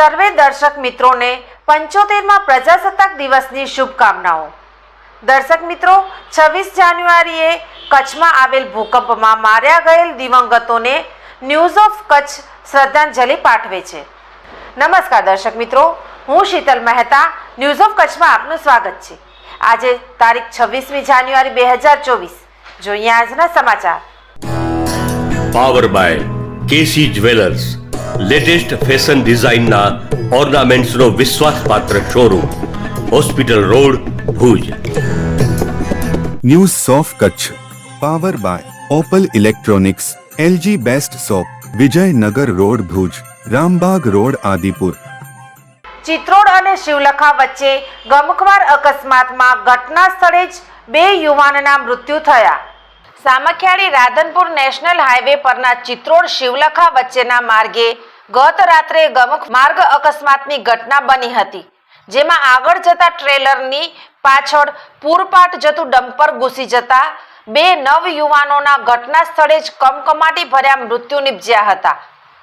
સર્વે દર્શક મિત્રોને પંચોતેરમાં પ્રજાસત્તાક દિવસની શુભકામનાઓ. દર્શક મિત્રો, છવ્વીસ જાન્યુઆરીએ કચ્છમાં આવેલ ભૂકંપમાં માર્યા ગયેલ દિવંગતોને ન્યૂઝ ઓફ કચ્છ શ્રદ્ધાંજલિ પાઠવે છે. નમસ્કાર દર્શક મિત્રો, હું શીતલ મહેતા, ન્યૂઝ ઓફ કચ્છમાં આપનું સ્વાગત છે. આજે તારીખ છવ્વીસમી જાન્યુઆરી બે હજાર ચોવીસ. જોઈએ આજના સમાચાર. Power by KC jewellers latest fashion ડિઝાઇનના ઓર્નામેન્ટ્સનો વિશ્વાસપાત્ર showroom hospital road Bhuj. News of Kutch power by Opal electronics LG best shop Vijaynagar road Bhuj Rambag road Adipur. Chitrod અને શિવલખા વચ્ચે ગમખવાર અકસ્માતમાં ઘટના સ્થળે જ બે યુવાનના મૃત્યુ થયા. સામખિયાળી રાધનપુર નેશનલ હાઈવે પરના ચિત્રોડ શિવલખા વચ્ચેના માર્ગે ગત રાત્રે ગમુખ માર્ગ અકસ્માતની ઘટના બની હતી, જેમાં આગળ જતા ટ્રેલરની પાછળ પૂરપાટ જતું ડમ્પર ઘૂસી જતા બે નવ યુવાનોના ઘટના સ્થળે જ કમકમાટી ભર્યા મૃત્યુ નિપજ્યા હતા.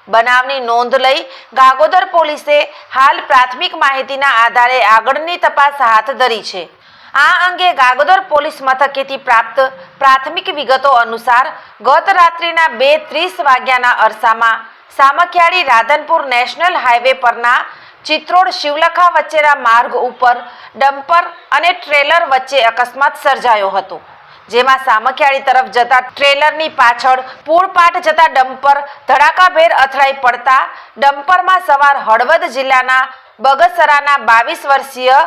બનાવની નોંધ લઈ ગાગોદર પોલીસે હાલ પ્રાથમિક માહિતીના આધારે આગળની તપાસ હાથ ધરી છે. આ અંગે ગાગોદર પોલીસ મથકેથી પ્રાપ્ત પ્રાથમિક વિગતો અનુસાર ગત રાત્રિના બે ત્રીસ વાગ્યાના અરસામાં સામખિયાળી રાધનપુર નેશનલ હાઈવે પરના ચિત્રોડ શિવલખા વચ્ચેના માર્ગ ઉપર ડમ્પર અને ટ્રેલર વચ્ચે અકસ્માત સર્જાયો હતો, જેમાં સામખિયાળી તરફ જતા ટ્રેલરની પાછળ પૂરપાટ જતા ડમ્પર ધડાકાભેર અથડાઈ પડતા ડમ્પરમાં સવાર હળવદ જિલ્લાના બગસરાના બાવીસ વર્ષીય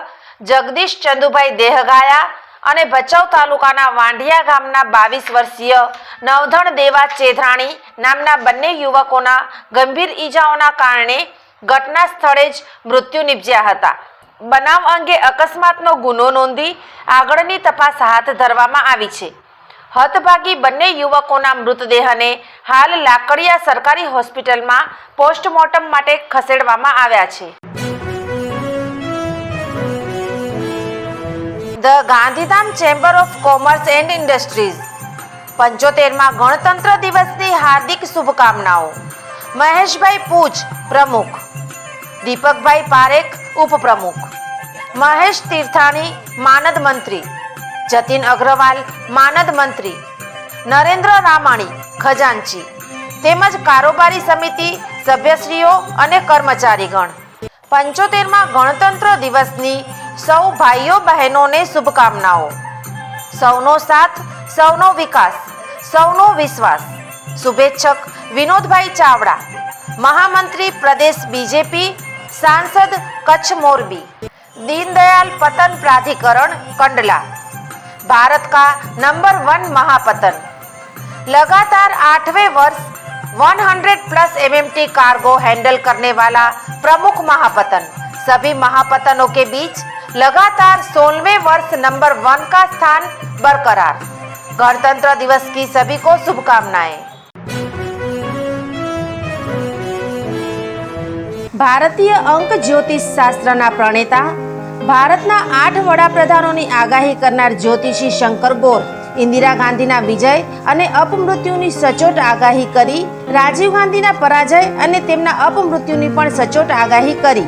જગદીશ ચંદુભાઈ દેહગાયા અને ભચાઉ તાલુકાના વાંઢિયા ગામના બાવીસ વર્ષીય નવધણ દેવા ચેધરાણી નામના બંને યુવકોના ગંભીર ઈજાઓના કારણે ઘટના સ્થળે જ મૃત્યુ નિપજ્યા હતા. બનાવ અંગે અકસ્માતનો ગુનો નોંધી આગળની તપાસ હાથ ધરવામાં આવી છે. હતભાગી બંને યુવકોના મૃતદેહને હાલ લાકડિયા સરકારી હોસ્પિટલમાં પોસ્ટમોર્ટમ માટે ખસેડવામાં આવ્યા છે. The Gandhidham chamber of commerce and industries પંચોતેરમાં ગણતંત્ર દિવસની હાર્દિક શુભકામનાઓ. મહેશભાઈ પૂજ પ્રમુખ. દીપકભાઈ પારેખ ઉપપ્રમુખ. મહેશ તીર્થાણી માનદ મંત્રી. જતીન અગ્રવાલ માનદ મંત્રી. નરેન્દ્ર રામાણી ખજાનચી. તેમજ કારોબારી સમિતિ સભ્યશ્રીઓ અને કર્મચારીગણ. પંચોતેરમાં ગણતંત્ર દિવસની સૌ ભાઈઓ બહેનોને શુભકામનાઓ સૌનો સાથ સૌનો વિકાસ સૌનો વિશ્વાસ શુભેચ્છક વિનોદભાઈ ચાવડા મહામંત્રી પ્રદેશ બીજેપી સાંસદ કચ્છ મોરબી दीनदयाल पतन प्राधिकरण कंडला भारत का नंबर वन महापतन लगातार आठवें वर्ष 100 प्लस एमएमटी कार्गो हैंडल करने वाला प्रमुख महापतन सभी महापतनों के बीच लगातार सोलहवें वर्ष नंबर वन का स्थान बरकरार गणतंत्र दिवस की सभी को शुभकामनाएं ભારતીય અંક જ્યોતિષ શાસ્ત્રના પ્રણેતા ભારતના આઠ વડાપ્રધાનોની આગાહી કરનાર જ્યોતિષી શંકર ગોર ઇન્દિરા ગાંધીના વિજય અને અપમૃત્યુની સચોટ આગાહી કરી રાજીવ ગાંધીના પરાજય અને તેમના અપમૃત્યુની પણ સચોટ આગાહી કરી